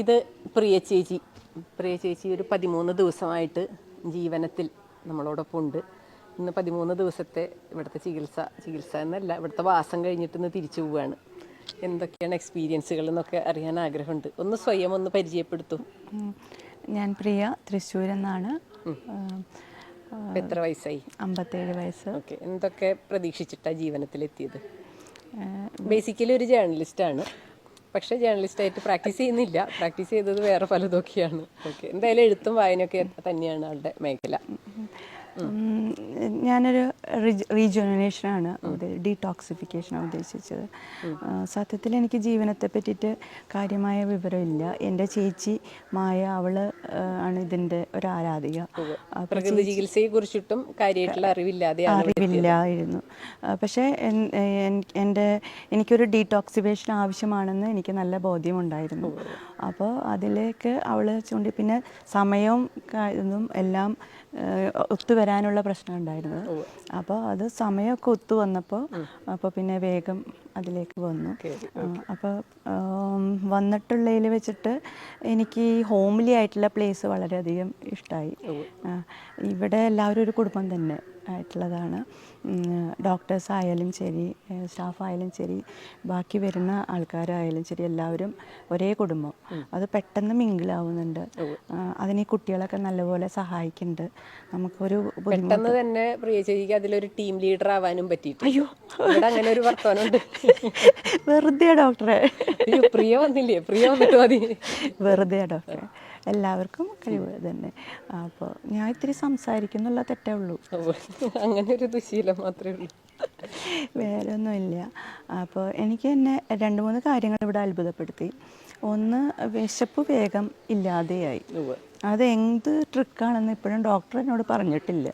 ഇത് പ്രിയ ചേച്ചി പ്രിയ ചേച്ചി ഒരു പതിമൂന്ന് ദിവസമായിട്ട് ജീവനത്തിൽ നമ്മളോടൊപ്പം ഉണ്ട് ഇന്ന് പതിമൂന്ന് ദിവസത്തെ ഇവിടുത്തെ ചികിത്സ ചികിത്സ എന്നല്ല ഇവിടുത്തെ വാസം കഴിഞ്ഞിട്ട് ഇന്ന് തിരിച്ചു പോവുകയാണ് എന്തൊക്കെയാണ് എക്സ്പീരിയൻസുകൾ എന്നൊക്കെ അറിയാൻ ആഗ്രഹമുണ്ട്. ഒന്ന് സ്വയം ഒന്ന് പരിചയപ്പെടുത്തും. ഞാൻ പ്രിയ തൃശ്ശൂർ എന്നാണ്. എത്ര വയസ്സായി? അമ്പത്തേഴ് വയസ്സ്. ഓക്കെ. എന്തൊക്കെ പ്രതീക്ഷിച്ചിട്ടാണ് ജീവനത്തിലെത്തിയത്? ബേസിക്കലി ഒരു ജേർണലിസ്റ്റാണ് പക്ഷേ ജേർണലിസ്റ്റായിട്ട് പ്രാക്ടീസ് ചെയ്യുന്നില്ല. പ്രാക്ടീസ് ചെയ്തത് വേറെ പലതൊക്കെയാണ് ഓക്കെ എന്തായാലും എഴുത്തും വായനയൊക്കെ തന്നെയാണ് ആളുടെ മേഖല. ഞാനൊരു റീജുവനേഷനാണ് ഡീടോക്സിഫിക്കേഷനാണ് ഉദ്ദേശിച്ചത്. സത്യത്തിൽ എനിക്ക് ജീവനത്തെ പറ്റിയിട്ട് കാര്യമായ വിവരമില്ല. എന്റെ ചേച്ചി മായ അവൾ ആണ് ഇതിന്റെ ഒരു ആരാധിക പ്രകൃതി ചികിത്സയെ കുറിച്ചിട്ടും കാര്യമായിട്ടുള്ള അറിവില്ലാതെ അറിവില്ലായിരുന്നു. പക്ഷേ എൻ- എൻ- എന്റെ എനിക്കൊരു ഡീടോക്സിഫിക്കേഷൻ ആവശ്യമാണെന്ന് എനിക്ക് നല്ല ബോധ്യമുണ്ടായിരുന്നു. അപ്പോൾ അതിലേക്ക് അവൾ ചൂണ്ടി. പിന്നെ സമയവും ഇതും എല്ലാം ഒത്തുവരാനുള്ള പ്രശ്നം ഉണ്ടായിരുന്നത് അപ്പോൾ അത് സമയമൊക്കെ ഒത്തു വന്നപ്പോൾ അപ്പോൾ പിന്നെ വേഗം അതിലേക്ക് വന്നു. അപ്പോൾ വന്നിട്ടുള്ളതിൽ വെച്ചിട്ട് എനിക്ക് ഈ ഹോംലി ആയിട്ടുള്ള പ്ലേസ് വളരെയധികം ഇഷ്ടമായി ഇവിടെ എല്ലാവരും ഒരു കുടുംബം തന്നെ. ആയിട്ടുള്ളതാണ്. ഡോക്ടേഴ്സ് ആയാലും ശരി സ്റ്റാഫ് ആയാലും ശരി ബാക്കി വരുന്ന ആൾക്കാരായാലും ശരി എല്ലാവരും ഒരേ കുടുംബം. അത് പെട്ടെന്ന് മിങ്കിളാവുന്നുണ്ട്. അതിന് ഈ കുട്ടികളൊക്കെ നല്ലപോലെ സഹായിക്കുന്നുണ്ട്. നമുക്കൊരു പെട്ടെന്ന് തന്നെ പ്രിയ ചേച്ചിക്ക് അതിലൊരു ടീം ലീഡർ ആവാനും പറ്റിയിട്ട്. അയ്യോ. അങ്ങനെ ഒരു വർത്തമാനമുണ്ട്. വെറുതെ ഡോക്ടറെ. പ്രിയ വന്നില്ലേ? പ്രിയ വന്നിട്ട് മതി. വെറുതെ ഡോക്ടറെ. എല്ലാവർക്കും കഴിവ് തന്നെ. അപ്പോൾ ഞാൻ ഇത്തിരി സംസാരിക്കുന്നുള്ള തെറ്റേ ഉള്ളൂ. അങ്ങനെ ഒരു ദുശീലം മാത്രമേ ഉള്ളൂ. വേറെ ഒന്നുമില്ല അപ്പോൾ എനിക്ക് തന്നെ രണ്ട് മൂന്ന് കാര്യങ്ങൾ ഇവിടെ അത്ഭുതപ്പെടുത്തി. ഒന്ന് വിശപ്പ് വേഗം ഇല്ലാതെയായി. അത് എന്ത് ട്രിക്കാണെന്ന് ഇപ്പോഴും ഡോക്ടർ എന്നോട് പറഞ്ഞിട്ടില്ല.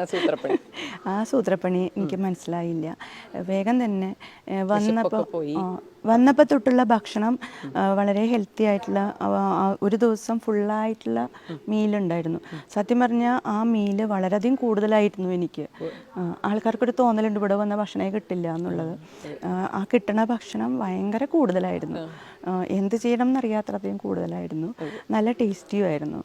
ആ സൂത്രപ്പണി. ആ സൂത്രപ്പണി എനിക്ക് മനസ്സിലായില്ല. വേഗം തന്നെ വന്നപ്പോൾ വന്നപ്പോ വന്നപ്പോൾ തൊട്ടുള്ള ഭക്ഷണം വളരെ ഹെൽത്തി ആയിട്ടുള്ള ഒരു ദിവസം ഫുള്ളായിട്ടുള്ള മീലുണ്ടായിരുന്നു സത്യം പറഞ്ഞാൽ ആ മീൽ വളരെയധികം കൂടുതലായിരുന്നു എനിക്ക്. ആൾക്കാർക്കൊരു തോന്നലുണ്ട് ഇവിടെ വന്ന ഭക്ഷണമേ കിട്ടില്ല എന്നുള്ളത്. ആ, കിട്ടണ ഭക്ഷണം ഭയങ്കര കൂടുതലായിരുന്നു. എന്ത് ചെയ്യണം എന്നറിയാത്രധികം കൂടുതലായിരുന്നു. നല്ല ടേസ്റ്റിയും ആയിരുന്നു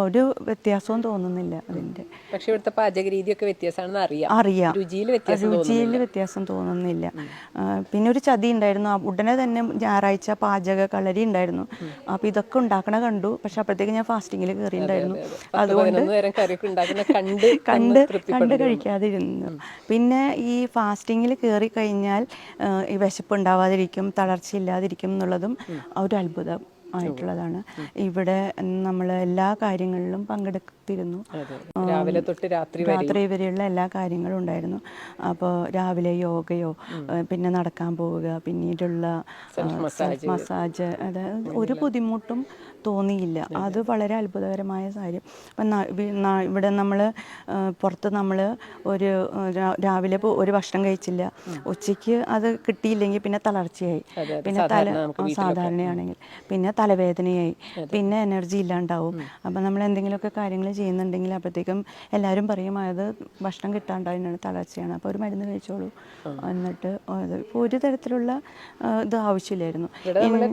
ഒരു വ്യത്യാസവും തോന്നുന്നില്ല അതിന്റെ. പക്ഷെ ഇവിടുത്തെ പാചക രീതിയൊക്കെ വ്യത്യാസമാണെന്ന് അറിയാം. അറിയാം. രുചിയിൽ വ്യത്യാസം രുചിയിൽ വ്യത്യാസം തോന്നുന്നില്ല. പിന്നെ ഒരു ചതി ഉണ്ടായിരുന്നു. ഉടനെ തന്നെ ഞായറാഴ്ച പാചക കളരി ഉണ്ടായിരുന്നു. അപ്പൊ ഇതൊക്കെ ഉണ്ടാക്കണ കണ്ടു. പക്ഷെ അപ്പോഴത്തേക്ക് ഞാൻ ഫാസ്റ്റിങ്ങിൽ കയറിയിട്ടുണ്ടായിരുന്നു അതുകൊണ്ട് കണ്ട് കണ്ട് കഴിക്കാതിരുന്നു. പിന്നെ ഈ ഫാസ്റ്റിങ്ങിൽ കയറി കഴിഞ്ഞാൽ ഈ വിശപ്പ് ഉണ്ടാവാതിരിക്കും തളർച്ചയില്ലാതിരിക്കും എന്നുള്ളതും ഒരു അത്ഭുതം. ആയിട്ടുള്ളതാണ്. ഇവിടെ നമ്മൾ എല്ലാ കാര്യങ്ങളിലും പങ്കെടുത്തിരുന്നു. രാവിലെ തൊട്ട് രാത്രി രാത്രി വരെയുള്ള എല്ലാ കാര്യങ്ങളും ഉണ്ടായിരുന്നു. അപ്പോൾ രാവിലെ യോഗയോ പിന്നെ നടക്കാൻ പോവുക പിന്നീടുള്ള മസാജ്. അതായത് ഒരു ബുദ്ധിമുട്ടും തോന്നിയില്ല. അത് വളരെ അത്ഭുതകരമായ കാര്യം. ന- ഇവിടെ നമ്മൾ പുറത്ത് നമ്മൾ ഒരു രാവിലെ ഒരു ഭക്ഷണം കഴിച്ചില്ല. ഉച്ചയ്ക്ക് അത് കിട്ടിയില്ലെങ്കിൽ പിന്നെ തളർച്ചയായി. പിന്നെ തല സാധാരണയാണെങ്കിൽ. പിന്നെ തലവേദനയായി. പിന്നെ എനർജി ഇല്ലാണ്ടാവും. അപ്പം നമ്മൾ എന്തെങ്കിലുമൊക്കെ കാര്യങ്ങൾ ചെയ്യുന്നുണ്ടെങ്കിൽ അപ്പോഴത്തേക്കും എല്ലാവരും പറയും അത് ഭക്ഷണം കിട്ടാണ്ടാണ് തളർച്ചയാണ്. അപ്പോൾ ഒരു മരുന്ന് കഴിച്ചോളൂ. എന്നിട്ട് ഇപ്പോൾ ഒരു തരത്തിലുള്ള ഇത് ആവശ്യമില്ലായിരുന്നു.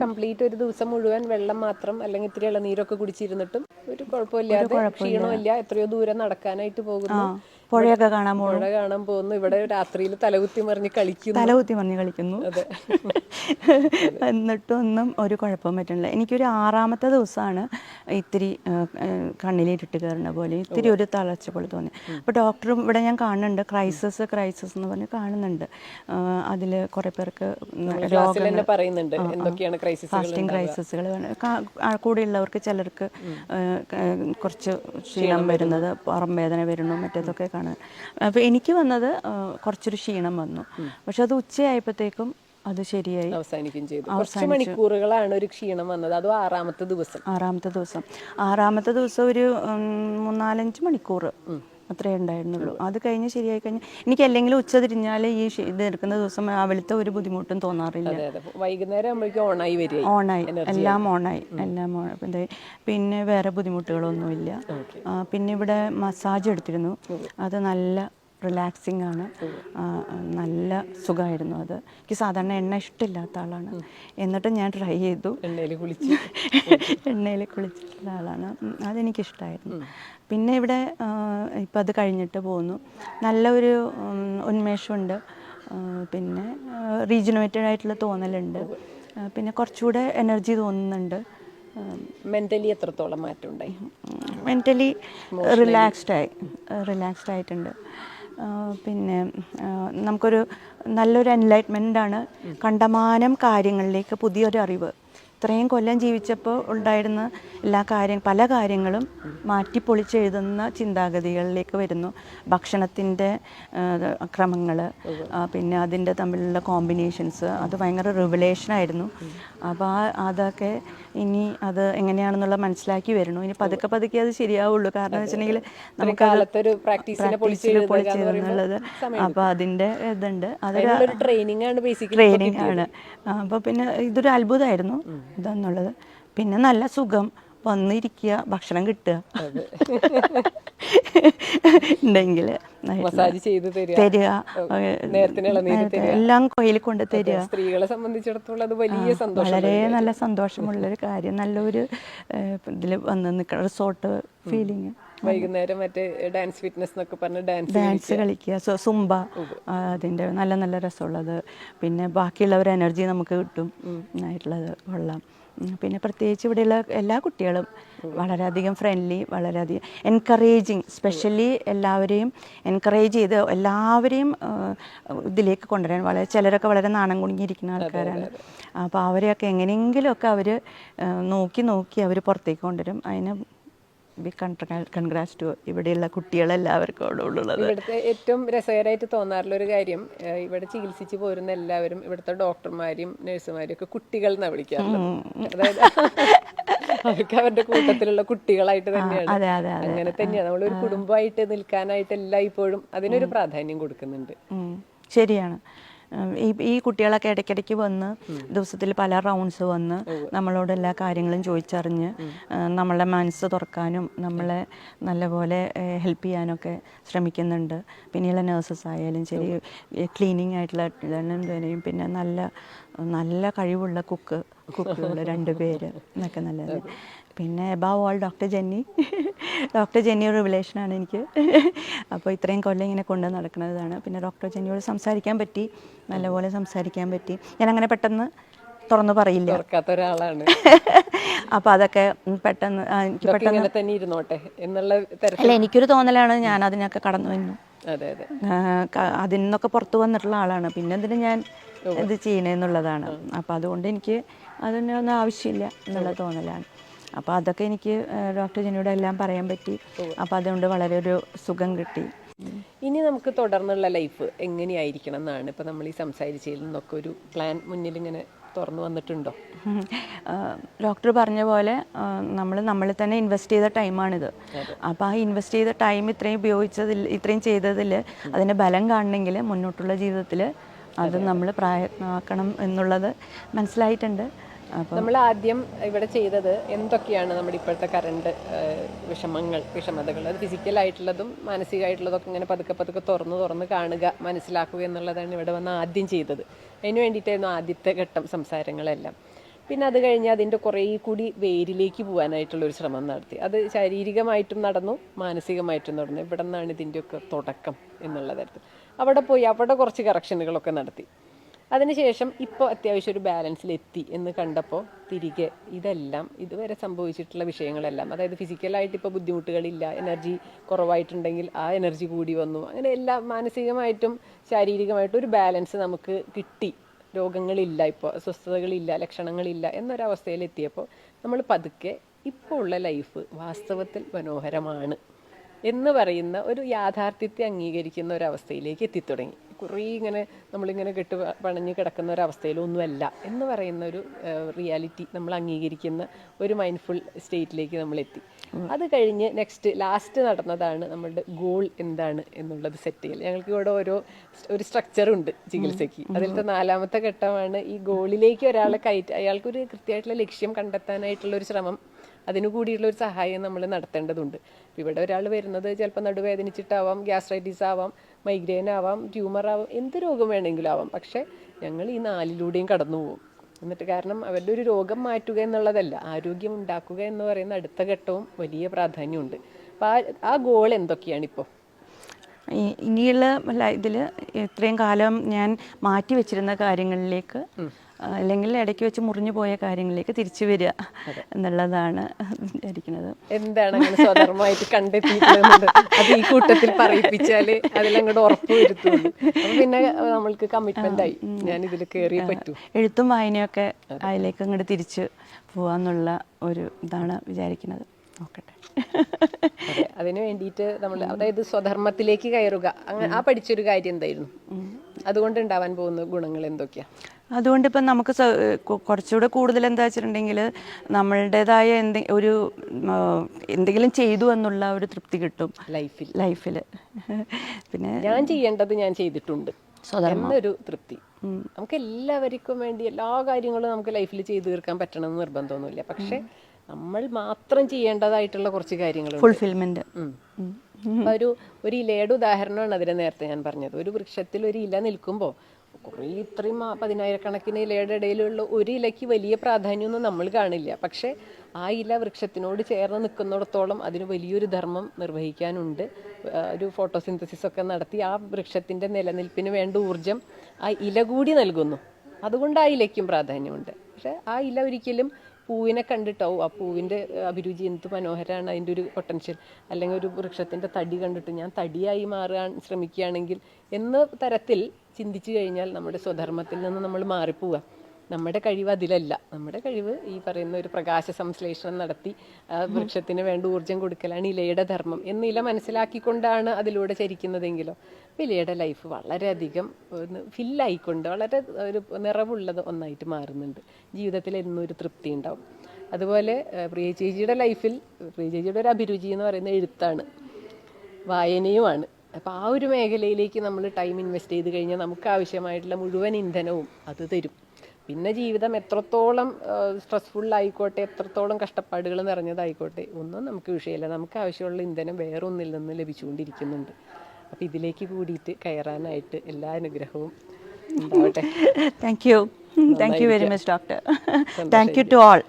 കംപ്ലീറ്റ് ഒരു ദിവസം മുഴുവൻ വെള്ളം മാത്രം അല്ലെങ്കിൽ ഇത്തിരി ഇളനീരൊക്കെ കുടിച്ചിരുന്നിട്ടും ഒരു കുഴപ്പമില്ലാതെ ക്ഷീണമില്ല എത്രയോ ദൂരം നടക്കാനായിട്ട് പോകുന്നു. പുഴയൊക്കെ കാണാൻ പോകും പുഴ കാണാൻ പോകുന്നു. ഇവിടെ രാത്രിയിൽ തലകുത്തി മറിഞ്ഞ് കളിക്കുന്നു. തലകുത്തി മറിഞ്ഞ് കളിക്കുന്നു. എന്നിട്ടൊന്നും ഒരു കുഴപ്പവും പറ്റുന്നില്ല. എനിക്കൊരു ആറാമത്തെ ദിവസമാണ് ഇത്തിരി കണ്ണിലിട്ടിട്ട് കണ്ണിലിരുട്ട് കയറുന്ന പോലെ ഇത്തിരി ഒരു തളർച്ച പോലെ തോന്നി. അപ്പോൾ ഡോക്ടറും ഇവിടെ ഞാൻ കാണുന്നുണ്ട്. ക്രൈസിസ് ക്രൈസിസ് എന്ന് പറഞ്ഞ് കാണുന്നുണ്ട്. അതിൽ കുറേ പേർക്ക് പറയുന്നുണ്ട് എന്തൊക്കെയാണ് ക്രൈസിസുകൾ ഫാസ്റ്റിംഗ് ക്രൈസിസുകൾ കൂടെയുള്ളവർക്ക് ചിലർക്ക് കുറച്ച് ക്ഷീണം വരുന്നത് പുറം വേദന വരുന്നു മറ്റേതൊക്കെ കാണാൻ അപ്പോൾ എനിക്ക് വന്നത് കുറച്ചൊരു ക്ഷീണം വന്നു. പക്ഷെ അത് ഉച്ചയായപ്പോഴത്തേക്കും അത് ശരിയായി. അവസാനിക്കുകയും ചെയ്തു. കുറച്ച് മണിക്കൂറുകളാണ് ഒരു ക്ഷീണം വന്നത്. അതും ആറാമത്തെ ദിവസം. ആറാമത്തെ ദിവസം. ആറാമത്തെ ദിവസം ഒരു മൂന്നാലഞ്ച് മണിക്കൂർ അത്രേ ഉണ്ടായിരുന്നുള്ളൂ. അത് കഴിഞ്ഞ് ശരിയായി കഴിഞ്ഞ് എനിക്ക് അല്ലെങ്കിലും ഉച്ച തിരിഞ്ഞാൽ ഈ ഇത് എടുക്കുന്ന ദിവസം അവിടുത്തെ ഒരു ബുദ്ധിമുട്ടും തോന്നാറില്ല. വൈകുന്നേരം ഓണായി ഓണായി. എല്ലാം ഓണായി. എല്ലാം ഓണായി. പിന്നെ വേറെ ബുദ്ധിമുട്ടുകളൊന്നുമില്ല. പിന്നെ ഇവിടെ മസാജ് എടുത്തിരുന്നു. അത് നല്ല റിലാക്സിങ് ആണ്. നല്ല സുഖമായിരുന്നു അത്. എനിക്ക് സാധാരണ എണ്ണ ഇഷ്ടമില്ലാത്ത ആളാണ്. എന്നിട്ട് ഞാൻ ട്രൈ ചെയ്തു. എണ്ണയിൽ കുളിച്ച്. എണ്ണയിൽ കുളിച്ചിട്ടുള്ള ആളാണ്. അതെനിക്കിഷ്ടമായിരുന്നു പിന്നെ ഇവിടെ ഇപ്പം അത് കഴിഞ്ഞിട്ട് പോകുന്നു നല്ലൊരു ഉന്മേഷമുണ്ട്. പിന്നെ റീജനുവേറ്റഡ് ആയിട്ടുള്ള തോന്നലുണ്ട്. പിന്നെ കുറച്ചുകൂടെ എനർജി തോന്നുന്നുണ്ട്. മെന്റലി എത്രത്തോളം മാറ്റം ഉണ്ടായി മെന്റലി റിലാക്സ്ഡ് ആയി. റിലാക്സ്ഡ് ആയിട്ടുണ്ട്. പിന്നെ നമുക്കൊരു നല്ലൊരു എൻലൈറ്റ്മെന്റ് ആണ് കണ്ടമാനം കാര്യങ്ങളിലേക്ക് പുതിയൊരു അറിവ്. ഇത്രയും കൊല്ലം ജീവിച്ചപ്പോൾ ഉണ്ടായിരുന്ന എല്ലാ കാര്യം പല കാര്യങ്ങളും മാറ്റിപ്പൊളിച്ചെഴുതുന്ന ചിന്താഗതികളിലേക്ക് വരുന്നു. ഭക്ഷണത്തിന്റെ അക്രമങ്ങൾ പിന്നെ അതിന്റെ തമ്മിലുള്ള കോമ്പിനേഷൻസ് അത് ഭയങ്കര റിവലേഷനായിരുന്നു അപ്പോൾ ആ അതൊക്കെ ഇനി അത് എങ്ങനെയാണെന്നുള്ള മനസ്സിലാക്കി വരുന്നു. ഇനി പതുക്കെ പതുക്കെ അത് ശരിയാവുള്ളൂ. കാരണം എന്ന് വെച്ചിട്ടുണ്ടെങ്കിൽ നമുക്ക് പൊളിച്ചെഴുതുന്നുള്ളത് അപ്പോൾ അതിന്റെ ഇതുണ്ട്. അതൊരു ട്രെയിനിങ് ആണ് അപ്പോൾ പിന്നെ ഇതൊരു അത്ഭുതമായിരുന്നു. ഇതെന്നുള്ളത്. പിന്നെ നല്ല സുഖം. വന്നിരിക്കുക ഭക്ഷണം കിട്ടുക. ഉണ്ടെങ്കിൽ തരിക. എല്ലാം കൊയിൽ കൊണ്ട് തരിക. സ്ത്രീകളെ സംബന്ധിച്ചിടത്തോളം അത് വലിയ സന്തോഷം വളരെ നല്ല സന്തോഷമുള്ളൊരു കാര്യം. നല്ലൊരു ഇതിൽ വന്ന് നിൽക്കണം റിസോർട്ട് ഫീലിംഗ് വൈകുന്നേരം മറ്റേ ഡാൻസ് ഫിറ്റ്നസ് എന്നൊക്കെ പറഞ്ഞ് ഡാൻസ് ഡാൻസ് കളിക്കുക. സോ സുംബ അതിന്റെ നല്ല നല്ല രസമുള്ളത്. പിന്നെ ബാക്കിയുള്ളവർ എനർജി നമുക്ക് കിട്ടും. ആയിട്ടുള്ളത് കൊള്ളാം. പിന്നെ പ്രത്യേകിച്ച് ഇവിടെയുള്ള എല്ലാ കുട്ടികളും വളരെയധികം ഫ്രണ്ട്ലി വളരെയധികം എൻകറേജിങ് സ്പെഷ്യലി എല്ലാവരെയും എൻകറേജ് ചെയ്ത് എല്ലാവരെയും ഇതിലേക്ക് കൊണ്ടുവരാൻ വളരെ ചിലരൊക്കെ വളരെ നാണം കുടുങ്ങിയിരിക്കുന്ന ആൾക്കാരാണ്. അപ്പോൾ അവരെയൊക്കെ എങ്ങനെയെങ്കിലുമൊക്കെ അവർ നോക്കി നോക്കി അവർ പുറത്തേക്ക് കൊണ്ടുവരും. അതിന് ബി കൺഗ്രാസ് ടു ഇവിടെയുള്ള കുട്ടികളെല്ലാവർക്കും അവിടെ ഉള്ളത് ഇവിടുത്തെ ഏറ്റവും രസകരമായിട്ട് തോന്നാറുള്ള ഒരു കാര്യം ഇവിടെ ചികിത്സിച്ച് പോരുന്ന എല്ലാവരും ഇവിടുത്തെ ഡോക്ടർമാരെയും നഴ്സുമാരും ഒക്കെ കുട്ടികൾ എന്നാണ് വിളിക്കാറുള്ളത് അതായത് അവർക്ക് അവരുടെ കൂട്ടത്തിലുള്ള കുട്ടികളായിട്ട് തന്നെയാണ്. അങ്ങനെ തന്നെയാണ് ഒരു കുടുംബമായിട്ട് നിൽക്കാനായിട്ട് എല്ലാം ഇപ്പോഴും അതിനൊരു പ്രാധാന്യം കൊടുക്കുന്നുണ്ട്. ശരിയാണ്. ഈ ഈ കുട്ടികളൊക്കെ ഇടയ്ക്കിടയ്ക്ക് വന്ന് ദിവസത്തിൽ പല റൗണ്ട്സ് വന്ന് നമ്മളോട് എല്ലാ കാര്യങ്ങളും ചോദിച്ചറിഞ്ഞ് നമ്മളെ മനസ്സ് തുറക്കാനും നമ്മളെ നല്ലപോലെ ഹെൽപ്പ് ചെയ്യാനൊക്കെ ശ്രമിക്കുന്നുണ്ട്. പിന്നെയുള്ള നേഴ്സസ് ആയാലും ശരി ക്ലീനിങ് ആയിട്ടുള്ള ഇതെല്ലാം പിന്നെ നല്ല നല്ല കഴിവുള്ള കുക്ക് കുക്കുകൾ രണ്ട് പേര് എന്നൊക്കെ നല്ലത്. പിന്നെ above all doctor Jenny. Doctor Jenny ഒരു റിലേഷനാണ് എനിക്ക്. അപ്പോൾ ഇത്രയും കൊല്ലം ഇങ്ങനെ കൊണ്ട് നടക്കുന്നതാണ്. പിന്നെ ഡോക്ടർ ജെന്നിയോട് സംസാരിക്കാൻ പറ്റി. നല്ലപോലെ സംസാരിക്കാൻ പറ്റി. ഞാൻ അങ്ങനെ പെട്ടെന്ന് തുറന്നു പറയില്ല. ഒരാളാണ്. അപ്പോൾ അതൊക്കെ പെട്ടെന്ന് എനിക്ക് പെട്ടെന്ന് തന്നെ ഇരുന്നോട്ടെ എന്നുള്ള അല്ല എനിക്കൊരു തോന്നലാണ് ഞാൻ അതിനൊക്കെ കടന്നു വന്നു. അതിൽ നിന്നൊക്കെ പുറത്തു വന്നിട്ടുള്ള ആളാണ്. പിന്നെ എന്തിനു ഞാൻ ഇത് ചെയ്യണമെന്നുള്ളതാണ് അപ്പോൾ അതുകൊണ്ട് എനിക്ക് അതിനൊന്നും ആവശ്യമില്ല എന്നുള്ള തോന്നലാണ്. അപ്പോൾ അതൊക്കെ എനിക്ക് ഡോക്ടർ ജെനിയോട് എല്ലാം പറയാൻ പറ്റി. അപ്പോൾ അതുകൊണ്ട് വളരെ ഒരു സുഖം കിട്ടി. ഇനി നമുക്ക് തുടർന്നുള്ള ലൈഫ് എങ്ങനെയായിരിക്കണം എന്നാണ് ഇപ്പോൾ നമ്മൾ ഈ സംസാരിച്ചതിൽ നിന്നൊക്കെ ഒരു പ്ലാൻ മുന്നിൽ ഇങ്ങനെ തുറന്നു വന്നിട്ടുണ്ടോ? ഡോക്ടർ പറഞ്ഞ പോലെ നമ്മൾ നമ്മൾ തന്നെ ഇൻവെസ്റ്റ് ചെയ്ത ടൈമാണിത്. അപ്പോൾ ആ ഇൻവെസ്റ്റ് ചെയ്ത ടൈം ഇത്രയും ഉപയോഗിച്ചതിൽ ഇത്രയും ചെയ്തതിൽ അതിന്റെ ബലം കാണണമെങ്കിൽ മുന്നോട്ടുള്ള ജീവിതത്തിൽ അത് നമ്മൾ പ്രായമാക്കണം എന്നുള്ളത് മനസ്സിലായിട്ടുണ്ട്. നമ്മൾ ആദ്യം ഇവിടെ ചെയ്തത് എന്തൊക്കെയാണ് നമ്മുടെ ഇപ്പോഴത്തെ കറണ്ട് വിഷമങ്ങൾ വിഷമതകൾ? അത് ഫിസിക്കലായിട്ടുള്ളതും മാനസികമായിട്ടുള്ളതൊക്കെ ഇങ്ങനെ പതുക്കെ പതുക്കെ തുറന്ന് തുറന്ന് കാണുക മനസ്സിലാക്കുക എന്നുള്ളതാണ് ഇവിടെ വന്ന് ആദ്യം ചെയ്തത്. അതിന് വേണ്ടിയിട്ടായിരുന്നു ആദ്യത്തെ ഘട്ടം സംസാരങ്ങളെല്ലാം. പിന്നെ അത് കഴിഞ്ഞ് അതിന്റെ കുറേ കൂടി വേരിലേക്ക് പോകാനായിട്ടുള്ളൊരു ശ്രമം നടത്തി. അത് ശാരീരികമായിട്ടും നടന്നു മാനസികമായിട്ടും നടന്നു. ഇവിടെ നിന്നാണ് ഇതിന്റെയൊക്കെ തുടക്കം എന്നുള്ള തരത്തിൽ. അവിടെ പോയി അവിടെ കുറച്ച് കറക്ഷനുകളൊക്കെ നടത്തി. അതിനുശേഷം ഇപ്പോൾ അത്യാവശ്യം ഒരു ബാലൻസിലെത്തി എന്ന് കണ്ടപ്പോൾ തിരികെ ഇതെല്ലാം ഇതുവരെ സംഭവിച്ചിട്ടുള്ള വിഷയങ്ങളെല്ലാം അതായത് ഫിസിക്കലായിട്ട് ഇപ്പോൾ ബുദ്ധിമുട്ടുകളില്ല എനർജി കുറവായിട്ടുണ്ടെങ്കിൽ ആ എനർജി കൂടി വന്നു അങ്ങനെ എല്ലാം മാനസികമായിട്ടും ശാരീരികമായിട്ടും ഒരു ബാലൻസ് നമുക്ക് കിട്ടി. രോഗങ്ങളില്ല ഇപ്പോൾ അസ്വസ്ഥതകളില്ല ലക്ഷണങ്ങളില്ല എന്നൊരവസ്ഥയിലെത്തിയപ്പോൾ നമ്മൾ പതുക്കെ ഇപ്പോൾ ഉള്ള ലൈഫ് വാസ്തവത്തിൽ മനോഹരമാണ്. എന്ന് പറയുന്ന ഒരു യാഥാർത്ഥ്യത്തെ അംഗീകരിക്കുന്ന ഒരു അവസ്ഥയിലേക്ക് എത്തിത്തുടങ്ങി. കുറേ ഇങ്ങനെ നമ്മളിങ്ങനെ കെട്ട് പണഞ്ഞ് കിടക്കുന്ന ഒരു അവസ്ഥയിലൊന്നുമല്ല എന്ന് പറയുന്ന ഒരു റിയാലിറ്റി നമ്മൾ അംഗീകരിക്കുന്ന ഒരു മൈൻഡ്ഫുൾ സ്റ്റേറ്റിലേക്ക് നമ്മൾ എത്തി അത് കഴിഞ്ഞ് നെക്സ്റ്റ് ലാസ്റ്റ് നടന്നതാണ് നമ്മളുടെ ഗോൾ എന്താണ് എന്നുള്ളത് സെറ്റ് ചെയ്യൽ. ഞങ്ങൾക്ക് ഇവിടെ ഓരോ ഒരു സ്ട്രക്ചറുണ്ട് ചികിത്സയ്ക്ക്. അതിലത്തെ നാലാമത്തെ ഘട്ടമാണ് ഈ ഗോളിലേക്ക് ഒരാളെ കയറ്റി അയാൾക്കൊരു കൃത്യമായിട്ടുള്ള ലക്ഷ്യം കണ്ടെത്താനായിട്ടുള്ള ഒരു ശ്രമം. അതിനു കൂടിയുള്ള ഒരു സഹായം നമ്മൾ നടത്തേണ്ടതുണ്ട്. ഇവിടെ ഒരാൾ വരുന്നത് ചിലപ്പോൾ നടുവേദനിച്ചിട്ടാവാം ഗ്യാസ്ട്രൈറ്റിസ് ആവാം മൈഗ്രെയിൻ ആവാം ട്യൂമർ ആവാം എന്ത് രോഗം വേണമെങ്കിലും ആവാം. പക്ഷേ ഞങ്ങൾ ഈ നാലിലൂടെയും കടന്നു പോകും എന്നിട്ട് കാരണം അവരുടെ ഒരു രോഗം മാറ്റുക എന്നുള്ളതല്ല ആരോഗ്യം ഉണ്ടാക്കുക എന്ന് പറയുന്ന അടുത്ത ഘട്ടവും വലിയ പ്രാധാന്യമുണ്ട്. അപ്പം ആ ആ ഗോൾ എന്തൊക്കെയാണ് ഇപ്പോൾ ഇനിയുള്ള ഇതിൽ ഇത്രയും കാലം ഞാൻ മാറ്റി വെച്ചിരുന്ന കാര്യങ്ങളിലേക്ക് അല്ലെങ്കിൽ ഇടയ്ക്ക് വെച്ച് മുറിഞ്ഞു പോയ കാര്യങ്ങളിലേക്ക് തിരിച്ചു വരിക എന്നുള്ളതാണ് വിചാരിക്കുന്നത്. എന്താണ് സ്വതന്ത്രമായിട്ട് കണ്ടെത്തിയിട്ടുള്ളത്? അത് ഈ കൂട്ടത്തിൽ അതിലങ്ങോട്ട് ഉറപ്പ് വരുത്തുള്ളൂ. പിന്നെ നമ്മൾക്ക് കമ്മിറ്റ്മെന്റ് ആയി. ഞാൻ ഇതിൽ കയറി പറ്റൂ. എഴുത്തും വായനയൊക്കെ അതിലേക്ക് അങ്ങോട്ട് തിരിച്ച് പോവാന്നുള്ള ഒരു ഇതാണ് വിചാരിക്കുന്നത്. നോക്കട്ടെ. അതിന് വേണ്ടിയിട്ട് നമ്മൾ അതായത് സ്വധർമ്മത്തിലേക്ക് കയറുക. അങ്ങനെ ആ പഠിച്ചൊരു കാര്യം എന്തായിരുന്നു? അതുകൊണ്ട് ഉണ്ടാവാൻ പോകുന്ന ഗുണങ്ങൾ എന്തൊക്കെയാ? അതുകൊണ്ട് ഇപ്പം നമുക്ക് കുറച്ചുകൂടെ കൂടുതൽ എന്താ വെച്ചിട്ടുണ്ടെങ്കിൽ നമ്മളുടേതായ എന്തെ ഒരു എന്തെങ്കിലും ചെയ്തു എന്നുള്ള ഒരു തൃപ്തി കിട്ടും. ലൈഫിൽ ലൈഫിൽ പിന്നെ ഞാൻ ചെയ്യേണ്ടത് ഞാൻ ചെയ്തിട്ടുണ്ട്. എന്നൊരു തൃപ്തി. നമുക്ക് എല്ലാവർക്കും വേണ്ടി എല്ലാ കാര്യങ്ങളും നമുക്ക് ലൈഫിൽ ചെയ്തു തീർക്കാൻ പറ്റണമെന്ന് നിർബന്ധമൊന്നുമില്ല. പക്ഷെ നമ്മൾ മാത്രം ചെയ്യേണ്ടതായിട്ടുള്ള കുറച്ച് കാര്യങ്ങൾ ഫുൾഫിൽമെന്റ് ഒരു ഒരു ഇലയുടെ ഉദാഹരണമാണ് അതിനെ നേരത്തെ ഞാൻ പറഞ്ഞത്. ഒരു വൃക്ഷത്തിൽ ഒരു ഇല നിൽക്കുമ്പോൾ കുറേ ഇത്രയും പതിനായിരക്കണക്കിന് ഇലയുടെ ഇടയിലുള്ള ഒരു ഇലയ്ക്ക് വലിയ പ്രാധാന്യമൊന്നും നമ്മൾ കാണില്ല. പക്ഷേ ആ ഇല വൃക്ഷത്തിനോട് ചേർന്ന് നിൽക്കുന്നിടത്തോളം അതിന് വലിയൊരു ധർമ്മം നിർവഹിക്കാനുണ്ട്. ഒരു ഫോട്ടോസിന്തസിസ് ഒക്കെ നടത്തി ആ വൃക്ഷത്തിന്റെ നിലനിൽപ്പിന് വേണ്ട ഊർജം ആ ഇല കൂടി നൽകുന്നു. അതുകൊണ്ട് ആ ഇലയ്ക്കും പ്രാധാന്യമുണ്ട്. പക്ഷേ ആ ഇല ഒരിക്കലും പൂവിനെ കണ്ടിട്ടാവും ആ പൂവിന്റെ അഭിരുചി എന്ത് മനോഹരമാണ് അതിന്റെ ഒരു പൊട്ടൻഷ്യൽ അല്ലെങ്കിൽ ഒരു വൃക്ഷത്തിന്റെ തടി കണ്ടിട്ട് ഞാൻ തടിയായി മാറാൻ ശ്രമിക്കുകയാണെങ്കിൽ എന്ന തരത്തിൽ ചിന്തിച്ചു കഴിഞ്ഞാൽ നമ്മുടെ സ്വധർമ്മത്തിൽ നിന്ന് നമ്മൾ മാറിപ്പോവുക. നമ്മുടെ കഴിവ് അതിലല്ല. നമ്മുടെ കഴിവ് ഈ പറയുന്ന ഒരു പ്രകാശ സംശ്ലേഷണം നടത്തി വൃക്ഷത്തിന് വേണ്ട ഊർജം കൊടുക്കലാണ് ഇലയുടെ ധർമ്മം. എന്ന് ഇല മനസ്സിലാക്കിക്കൊണ്ടാണ് അതിലൂടെ ചരിക്കുന്നതെങ്കിലോ? അപ്പം ഇലയുടെ ലൈഫ് വളരെയധികം ഒന്ന് ഫില്ലായിക്കൊണ്ട് വളരെ ഒരു നിറവുള്ളത് ഒന്നായിട്ട് മാറുന്നുണ്ട്. ജീവിതത്തിൽ എന്നും ഒരു തൃപ്തി ഉണ്ടാവും. അതുപോലെ പ്രിയ ചേച്ചിയുടെ ലൈഫിൽ പ്രിയ ചേച്ചിയുടെ ഒരു അഭിരുചി എന്ന് പറയുന്നത് എഴുത്താണ്. വായനയുമാണ്. അപ്പോൾ ആ ഒരു മേഖലയിലേക്ക് നമ്മൾ ടൈം ഇൻവെസ്റ്റ് ചെയ്ത് കഴിഞ്ഞാൽ നമുക്ക് ആവശ്യമായിട്ടുള്ള മുഴുവൻ ഇന്ധനവും അത് തരും. പിന്നെ ജീവിതം എത്രത്തോളം സ്ട്രെസ്ഫുൾ ആയിക്കോട്ടെ എത്രത്തോളം കഷ്ടപ്പാടുകൾ നിറഞ്ഞതായിക്കോട്ടെ ഒന്നും നമുക്ക് വിഷയമില്ല. നമുക്ക് ആവശ്യമുള്ള ഇന്ധനം വേറൊന്നിൽ നിന്ന് ലഭിച്ചുകൊണ്ടിരിക്കുന്നുണ്ട്. അപ്പോൾ ഇതിലേക്ക് കൂടിയിട്ട് കയറാനായിട്ട് എല്ലാ അനുഗ്രഹവും ഉണ്ടാവട്ടെ. Thank you thank you very much doctor thank you to all